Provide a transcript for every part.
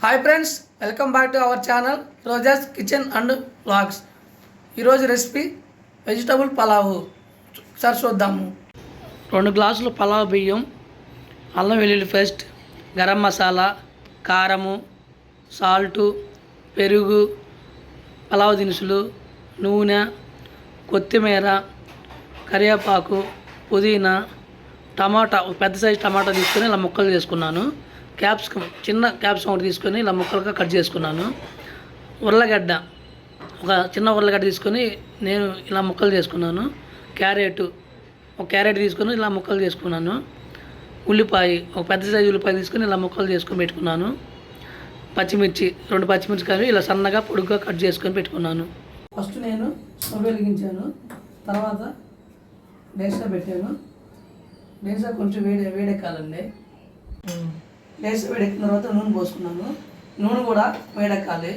Hi friends welcome back to our channel Roja's kitchen and vlogs ఈరోజు recipe vegetable pulao ఒకసారి చూద్దాము. రెండు గ్లాసులు పలావ్ బియ్యం అల్లం వెల్లుల్లి పేస్ట్ గరం మసాలా కారము సాల్టు పెరుగు పలావ్ దినుసులు నూనె కొత్తిమీర కరివేపాకు పుదీనా టమాటా ఒక పెద్ద సైజు టమాటా తీసుకొని ఇలా ముక్కలు చేసుకున్నాను. క్యాప్సికమ్ చిన్న క్యాప్సికమ్ ఒకటి తీసుకొని ఇలా ముక్కలుగా కట్ చేసుకున్నాను. ఉర్లగడ్డ ఒక చిన్న ఉర్లగడ్డ తీసుకొని నేను ఇలా ముక్కలు చేసుకున్నాను. క్యారెట్ ఒక క్యారెట్ తీసుకొని ఇలా ముక్కలు చేసుకున్నాను. ఉల్లిపాయ ఒక పెద్ద సైజు ఉల్లిపాయ తీసుకొని ఇలా ముక్కలు చేసుకొని పెట్టుకున్నాను. పచ్చిమిర్చి రెండు పచ్చిమిర్చి కానీ ఇలా సన్నగా పొడుగ్గా కట్ చేసుకొని పెట్టుకున్నాను. ఫస్ట్ నేను స్టవ్ వెలిగించాను. తర్వాత డేసా పెట్టాను. డేసా కొంచెం వేడి వేడెక్కాలండి. లేచి వేడెక్కిన తర్వాత నూనె పోసుకున్నాను నూనె కూడా వేడెక్కాలి.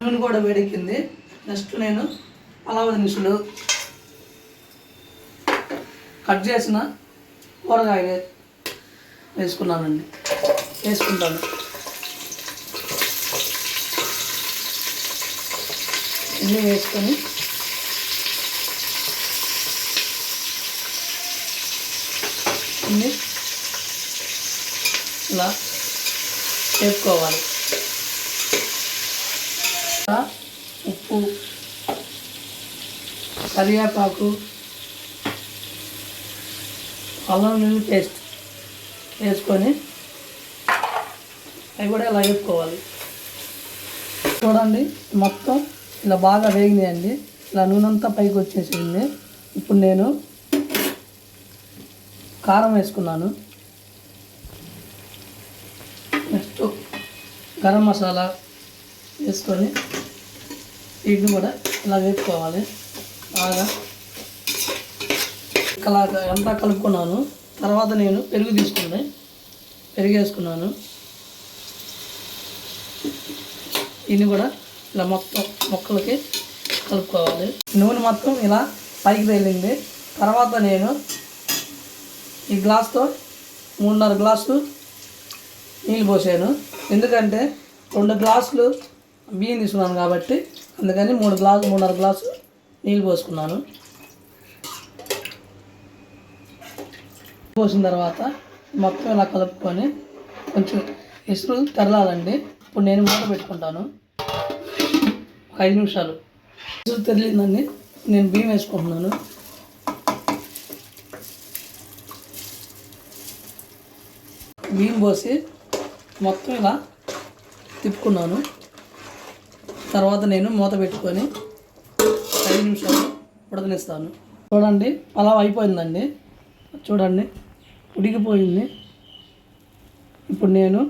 నూనె కూడా వేడెక్కింది. నెక్స్ట్ నేను పలావ దినుసులు కట్ చేసిన కూరగాయలు వేసుకున్నానండి. వేసుకుంటాను. ఇన్ని వేసుకొని ఇన్ని ఇలా వేసుకోవాలి ఉప్పు కరివేపాకు అల్లం నీళ్ళు పేస్ట్ వేసుకొని అవి కూడా ఇలా వేసుకోవాలి చూడండి మొత్తం ఇలా బాగా వేగినాయండి. ఇలా నూనె అంతా పైకి వచ్చేసింది. ఇప్పుడు నేను కారం వేసుకున్నాను నెక్స్ట్ గరం మసాలా వేసుకొని వీటిని కూడా ఇలా వేసుకోవాలి బాగా ఇలా అంతా కలుపుకున్నాను. తర్వాత నేను పెరుగు తీసుకుని పెరుగు వేసుకున్నాను. దీన్ని కూడా ఇలా మొత్తం మొక్కలకి కలుపుకోవాలి. నూనె మొత్తం ఇలా పైకి తేలింది. తర్వాత నేను ఈ గ్లాస్తో మూడున్నర గ్లాసు నీళ్ళు పోసాను. ఎందుకంటే రెండు గ్లాసులు బియ్యం తీసుకున్నాను కాబట్టి అందుకని మూడు గ్లాసు మూడున్నర గ్లాసు నీళ్ళు పోసుకున్నాను. పోసిన తర్వాత మొత్తం ఇలా కలుపుకొని కొంచెం ఇసురు తెరలాలండి. ఇప్పుడు నేను మూత పెట్టుకుంటాను. ఒక ఐదు నిమిషాలు. ఇసురు తెరిలిందండి. నేను బియ్యం వేసుకుంటున్నాను. బియ్యం పోసి మొత్తం ఇలా తిప్పుకున్నాను. తర్వాత నేను మూత పెట్టుకొని ఐదు నిమిషాలు ఉడకనిస్తాను. చూడండి పలావ్ అయిపోయిందండి. చూడండి ఉడికిపోయింది. ఇప్పుడు నేను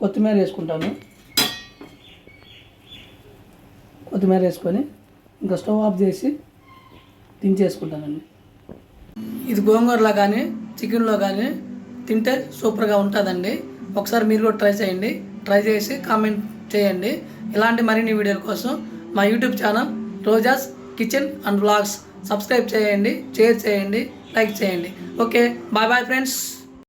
కొత్తిమీర వేసుకుంటాను. కొత్తిమీర వేసుకొని ఇంకా స్టవ్ ఆఫ్ చేసి దించేసుకుంటానండి. ఇది గోంగూరలో కానీ చికెన్లో కానీ తింటే సూపర్గా ఉంటుందండి. ఒకసారి మీరు కూడా ట్రై చేయండి. ట్రై చేసి కామెంట్ చేయండి. ఇలాంటి మరిన్ని వీడియోల కోసం మా YouTube channel Roja's kitchen and vlogs subscribe చేయండి షేర్ చేయండి లైక్ చేయండి. Okay bye bye friends.